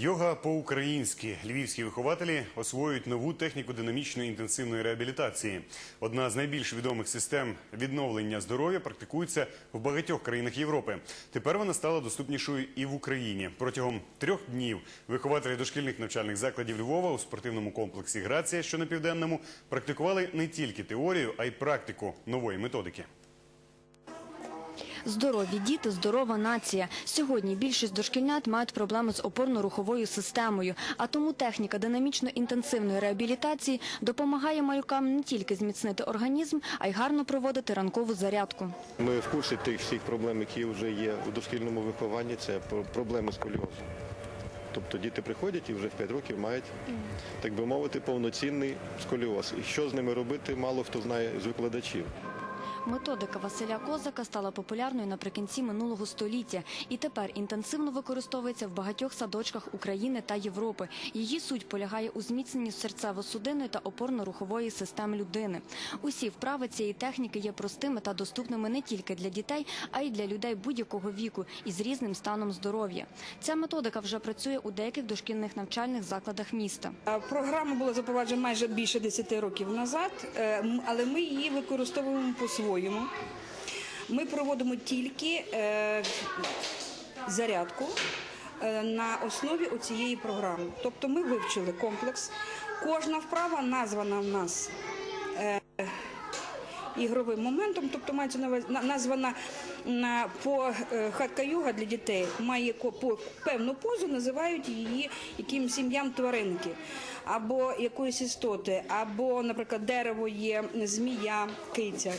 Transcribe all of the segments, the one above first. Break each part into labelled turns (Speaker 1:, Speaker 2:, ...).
Speaker 1: Йога по-українськи. Львівські вихователі освоюють нову техніку динамічної інтенсивної реабілітації. Одна з найбільш відомих систем відновлення здоров'я практикується в багатьох країнах Європи. Тепер вона стала доступнішою і в Україні. Протягом трьох днів вихователі дошкільних навчальних закладів Львова у спортивному комплексі Грація, що на південному, практикували не тільки теорію, а й практику нової методики.
Speaker 2: Здорові діти, здорова нація. Сьогодні більшість дошкільнят мають проблеми з опорно-руховою системою, а тому техніка динамічно-інтенсивної реабілітації допомагає малюкам не тільки зміцнити організм, а й гарно проводити ранкову зарядку.
Speaker 3: Ми в курсі тих всіх проблем, які вже є у дошкільному вихованні, це про- проблеми сколіозу. Тобто діти приходять і вже в 5 років мають, так би мовити, повноцінний сколіоз. І що з ними робити, мало хто знає з викладачів.
Speaker 2: Методика Василя Козака стала популярною наприкінці минулого століття і тепер інтенсивно використовується в багатьох садочках України та Європи. Її суть полягає у зміцненні серцево-судинної та опорно-рухової систем людини. Усі вправи цієї техніки є простими та доступними не тільки для дітей, а й для людей будь-якого віку із різним станом здоров'я. Ця методика вже працює у деяких дошкільних навчальних закладах міста.
Speaker 4: Програма була запроваджена майже більше 10 років назад, е, але ми її використовуємо по-своєму. Ми проводимо тільки е, зарядку е, на основі цієї програми. Тобто ми вивчили комплекс. Кожна вправа названа в нас е, ігровим моментом, тобто мається названа на по е, хатка-юга для дітей, має певну позу, називають її якимось ім'ям тваринки або якоїсь істоти, або, наприклад, дерево є, змія, киця.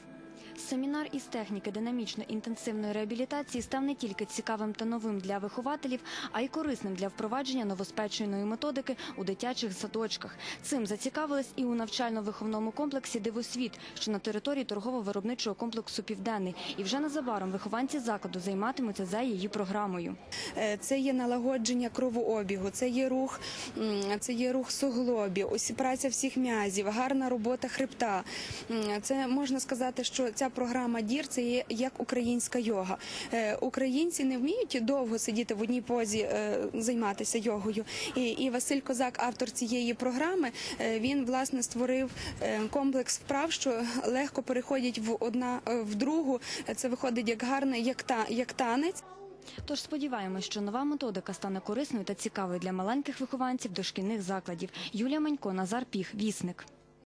Speaker 2: Семінар із техніки динамічно-інтенсивної реабілітації став не тільки цікавим та новим для вихователів, а й корисним для впровадження новоспеченої методики у дитячих садочках. Цим зацікавились і у навчально-виховному комплексі Дивосвіт, що на території торгово-виробничого комплексу Південний. І вже незабаром вихованці закладу займатимуться за її програмою.
Speaker 5: Е, Це є налагодження кровообігу, це є рух, це є рух суглобів, ось праця всіх м'язів, гарна робота хребта. Це можна сказати, що ця програма дір це є як українська йога. Е, Українці не вміють довго сидіти в одній позі, е, займатися йогою. І, Василь Козак, автор цієї програми, е, він власне створив комплекс вправ, що легко переходять в одна в другу. Це виходить як гарний, як та як танець.
Speaker 2: Тож сподіваємось, що нова методика стане корисною та цікавою для маленьких вихованців дошкільних закладів. Юлія Манько, Назар Піх, Вісник.